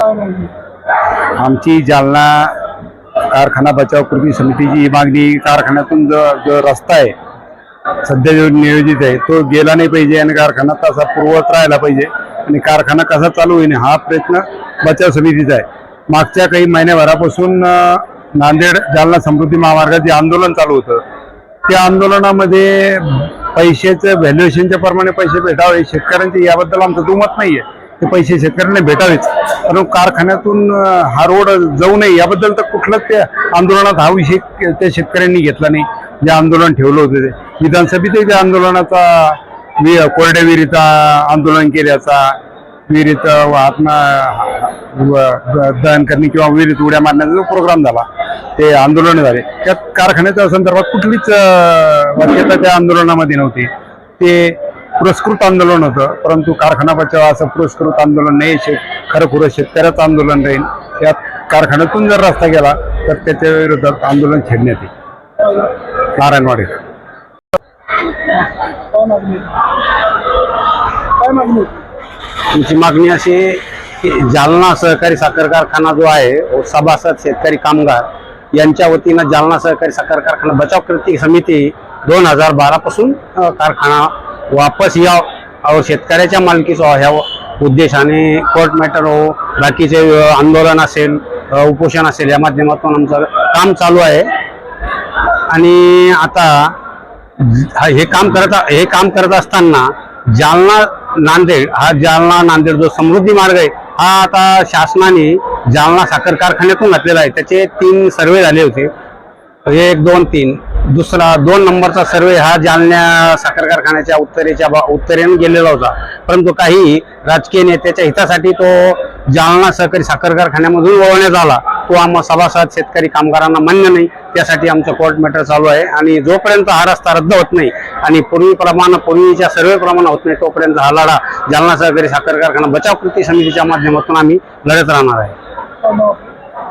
आमची जालना कारखाना बचाव कृती समितीची ही मागणी कारखान्यातून जो जो रस्ता आहे सध्या जो नियोजित आहे तो गेला नाही पाहिजे आणि कारखाना तसा पूर्वत राहायला पाहिजे. आणि कारखाना कसा चालू होईल हा प्रयत्न बचाव समितीचा आहे. मागच्या काही महिन्याभरापासून नांदेड जालना समृद्धी महामार्गात जे आंदोलन चालू होतं. त्या आंदोलनामध्ये पैशाचं व्हॅल्युएशनच्या प्रमाणे पैसे भेटावे शेतकऱ्यांचे याबद्दल आमचं दुमत नाही आहे ते पैसे शेतकऱ्यांना भेटावेच. कारण कारखान्यातून हा रोड जाऊ नये याबद्दल तर कुठलंच त्या आंदोलनात हा विषय त्या शेतकऱ्यांनी घेतला नाही. जे आंदोलन ठेवलं होतं ते. विधानसभेतही त्या आंदोलनाचा वि कोरड्या विहिरीचा आंदोलन केल्याचा विहिरीत आत्मा दहन करणे किंवा विहिरीत उड्या मारण्याचा जो प्रोग्राम झाला ते आंदोलन झाले. त्या कारखान्याच्या संदर्भात कुठलीच वाक्यता त्या आंदोलनामध्ये नव्हती. ते पुरस्कृत आंदोलन होतं. परंतु कारखाना बचाव असं पुरस्कृत आंदोलन नाही शे खरं खुरं शेतकऱ्याचं आंदोलन राहील. यात कारखान्यातून जर रस्ता गेला तर त्याच्या विरोधात आंदोलन छेडण्यात येईल. नारायणवाडी तुमची मागणी अशी की जालना सहकारी साखर कारखाना जो आहे सभासद शेतकरी कामगार यांच्या वतीनं जालना सहकारी साखर कारखाना बचाव कृती समिती दोन हजार बारा पासून कारखाना वापस या अ, शेतकऱ्याच्या मालकीचं ह्या उद्देशाने कोर्ट मॅटर हो बाकीचे आंदोलन असेल उपोषण असेल या माध्यमातून आमचं काम चालू आहे. आणि आता हे काम करत हे काम करत असताना जालना नांदेड हा जालना नांदेड जो समृद्धी मार्ग आहे हा आता शासनाने जालना साखर कारखान्यातून घातलेला आहे. त्याचे तीन सर्वे झाले होते. एक दोन तीन. दुसरा दोन नंबरचा सर्वे हा जालन्या साखर कारखान्याच्या उत्तरेच्या बा- उत्तरेने गेलेला होता. परंतु काही राजकीय नेत्याच्या हितासाठी तो जालना सहकारी साखर कारखान्यामधून वळवण्यात आला. तो आम्हा सभासद शेतकरी कामगारांना मान्य नाही. त्यासाठी आमचं कोर्ट मॅटर चालू आहे. आणि जोपर्यंत हा रस्ता रद्द होत नाही आणि पूर्वीप्रमाणे पूर्वीच्या सर्वेप्रमाणे होत नाही तोपर्यंत हा लढा जालना सहकारी साखर कारखाना बचाव कृती समितीच्या माध्यमातून आम्ही लढत राहणार आहे.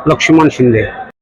लक्ष्मण शिंदे.